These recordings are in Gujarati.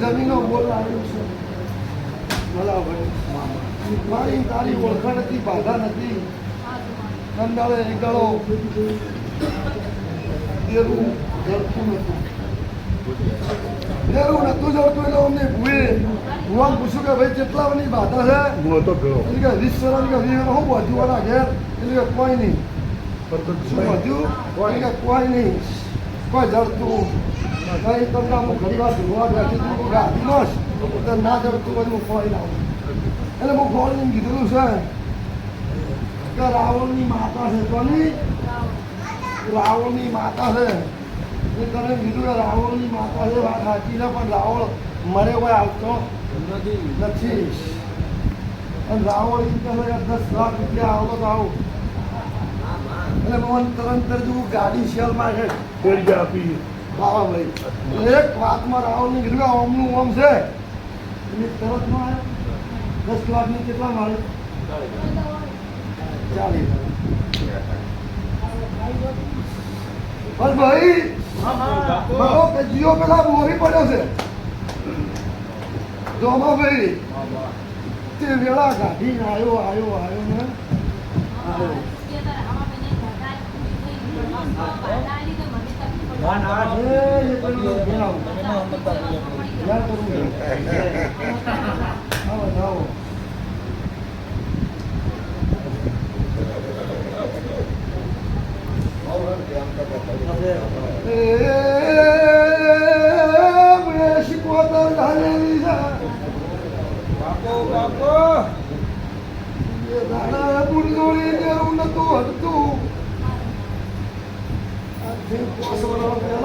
જમીનો બોલાવ્યું છે બરાબર મારી તારી ઓળખાણ હતી બાધા નથી કંદાળે નીકળો દેરું જડતું નતું દેરું નતું જડતું એટલે અમને ભૂએ હું પૂછું પૂછ્યું કે ભાઈ કેટલા બની બાધા છે હું હતો ગયો એટલે કે વીસ વર્ષ કે વીસ હું વધુ વાળા ઘેર એટલે કે કોઈ નહીં શું બધું કોઈ કે કોઈ નહીં કોઈ જડતું કઈ તમને હું ઘણી વાર ધોવા બેઠી તું કોઈ ગાડી નો તો ના જડતું બધું હું ફોડી લાવું એટલે હું ફોડીને કીધેલું છે કે રાવણની માતા છે કોની રાવણની માતા છે એ તને કીધું કે રાવણની માતા છે વાત સાચી છે પણ રાવણ મરે કોઈ આવતો નથી. અને રાવણ દસ લાખ રૂપિયા આવો તો આવો. એટલે મોહન તરત તરત ગાડી શેર માગે. તેલ આપી. બાવાભાઈ એક વાતમાં રાવણ કે ઓમનું ઓમ છે. એટલે તરતમાં દસ લાખની કેટલા મારે ચાલીસ. બસ ભાઈ. જીઓ પેલા મોરી પડ્યો છે. જોમા ભાઈ તે વેળા કાઢીને આવ્યો આવ્યો આવ્યો ને. આવ્યો એ બાપો. બાપો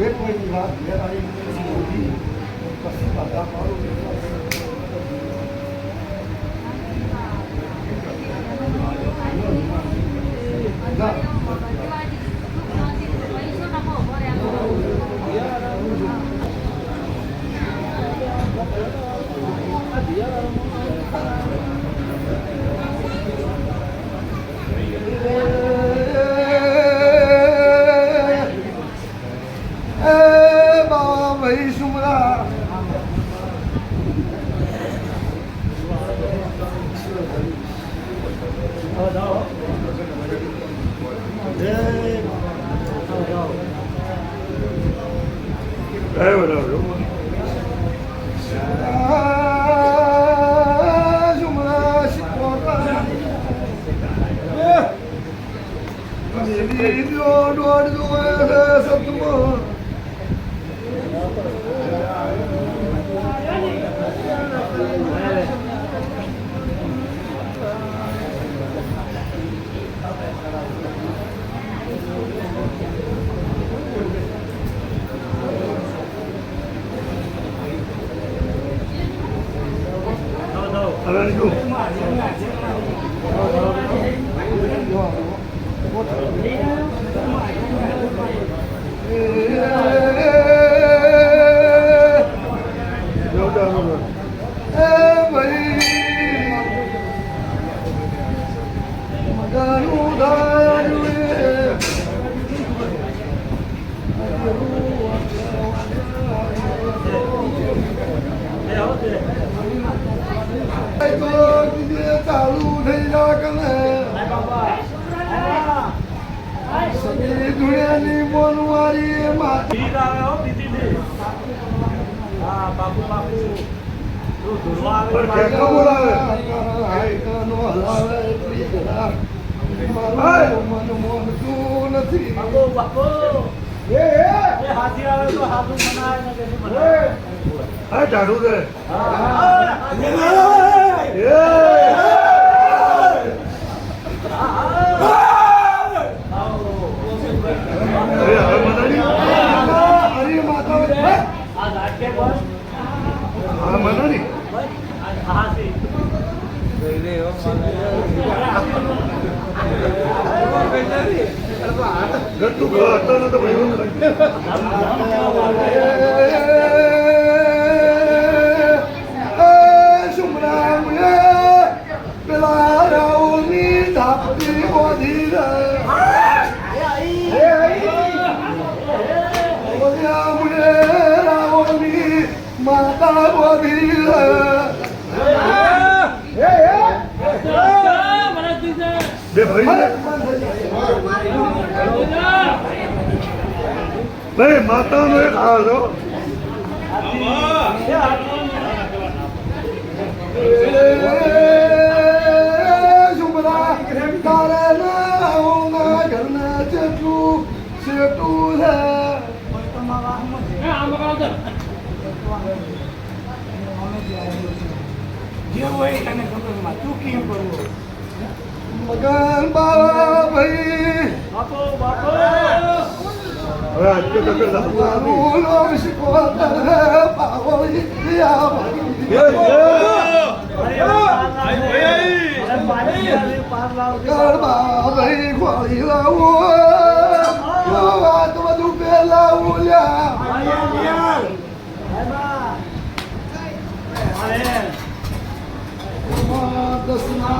એક મહિની વાત ઘેર આવી મોટી કશી બાધા પાડું એ બાવા ભાઈ સુમરા આવ્યો આવ્યો સુમરા શીખવતા દોડ દોડ જોયે સતમાં હવે શું એ એની મોનવારી માતા બીજી આવે હો બીજી બી. હા બાપુ બાપુ તું ધૂળવા આવે પણ બાપુ. કેમ બોલાવે? હાયકાનો હલાવે એટલી ઘડા. મારું મન મોનતું નથી બાપુ બાપુ એ એ એ હાથી આવે તો હાથું બનાવે ને તેથી બનાવે. હા ઝાડુ દે હા. એ અરે હવે મનાલી હરી માતા હે? આ ઝાટકે બસ. હા મનાલી બસ. આ હાથી. ગટ્ટુ ખાતો નતો ભાઈ પેલા રાઉની ધાપતી બોધી રાવણની માતા બોધી બે ભાઈ માતાનો એક હાલ ચેટલું એ હાથી. શુભરા તારા નાવના ઘરના જેટલું સેટું છે મગન બાવા ભાઈ બાપુ બાપુ હવે આજ તો કકર દાદુ મારું નામ શીખવતર હે પાવળી યા ભાઈ લાવજો. ગરબા ભાઈ ખોળી લાવો વાત પેલા ઉલ્યા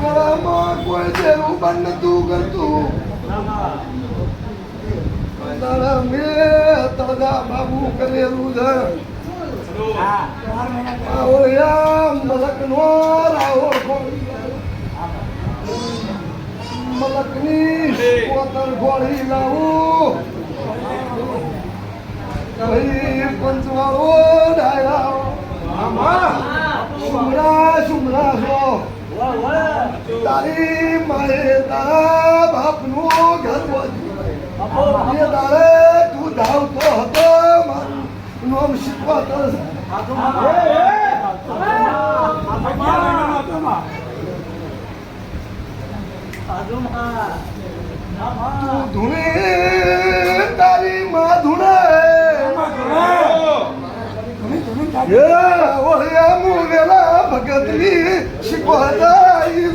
વિશ્વમાં કોઈ જેવું બનતું કરતું. દાડા મેં દાદા બાબુ કરેલું છે. મલકની પોતર ગોળી લાવું. ભાઈ પંચવાળો ડાયરા સુમરા સુમરા છો. તારી માએ તારા બાપનું ઘર બાપુ, એ દાડે તું ધાવતો હતો મારું તારી માં મુવેલા ભગતની શીખવા તારી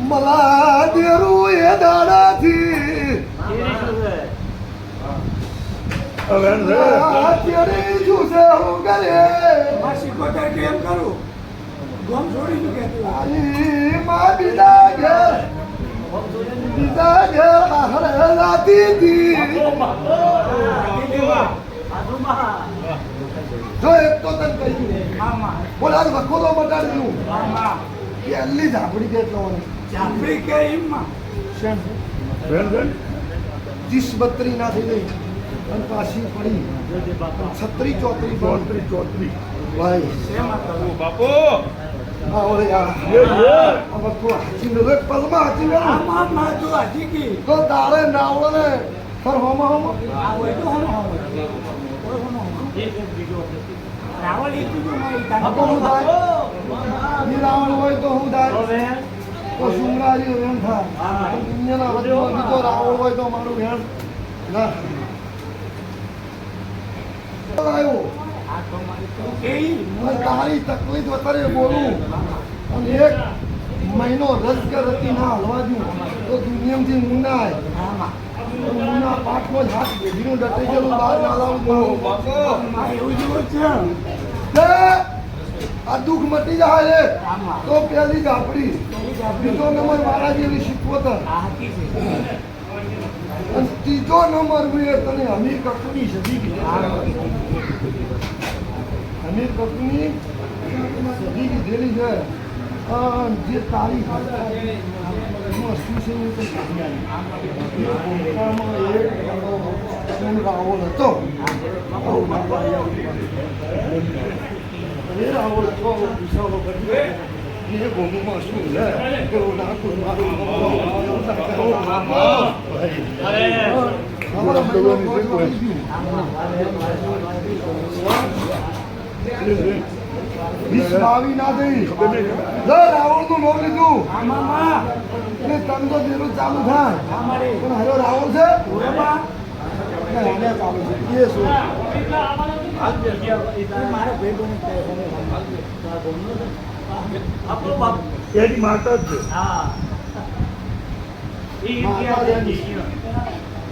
મલા દેરું એ દાડાથી કેરી? શું છે? હવે એમ રે અત્યારે જોશે હું કરે તારી માં બીજા ઘેર બીજા ઘેર આહરે રાતી હતી જો એક તો તને કહી બોલ આજ વખો તો દઉં પહેલી ઝાપડી કેટલો શેમ બેન બેન ત્રીસ બત્રી ના થઈ ગઈ અને પાછી પડી છત્રી ચોત્રી ચોત્રી ચોત્રી ભાઈ એ હવે તું હું થાય ઈ હોય તો હું હવે તો સુમરાજી થાય તો દુનિયાના હોય તો મારું ભેણ ના તારી તકલીફ અત્યારે બોલું. અને એક મહિનો રસ કે રતી ના હલવા દઉં. તો દુનિયાથી મુનાય મુના પાઠમાં જ હાથ ભેગીનું ડટી ગયેલું, બહાર ના એવું જેવું છે. આ દુઃખ મટી જાય તો પેલી આપણી બીજો નંબર મારા જેવી શીખવતર. ત્રીજો નંબર મેં તને કપૂરની સદી અમીર કપૂરની સદી કીધેલી છે. જે તારીખ એમાં શું છે એવું. એ રાવણ હતો. એ રાવણ છો વિશાળો કરી એ ભૂમિમાં શું છે? કે હું નાખું મારું એવું અમારા મહિનો કોઈ વાળી ગયું. વીસ બાવી ના થઈ લે રાવણનું નામ લીધું એટલે તન તો દેરું ચાલુ થાય પણ હવે રાવણ છે. માતા જ છે.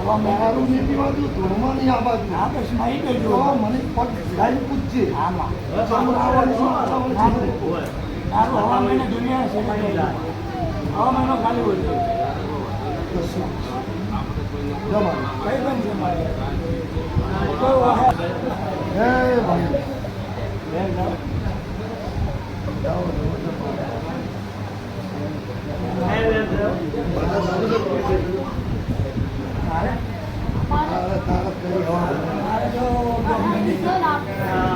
મારી હવા દારૂ ની પીવા દઉં ધૂળમાં નહીં આ બાજુ હા મારી મને પગ ગાઈ પૂછજે આમ મહિને દુનિયા છે હવા ખાલી છે કઈ છે મારે કોઈ હે ભાઈ જાઓ, જાઓ, મારે તારે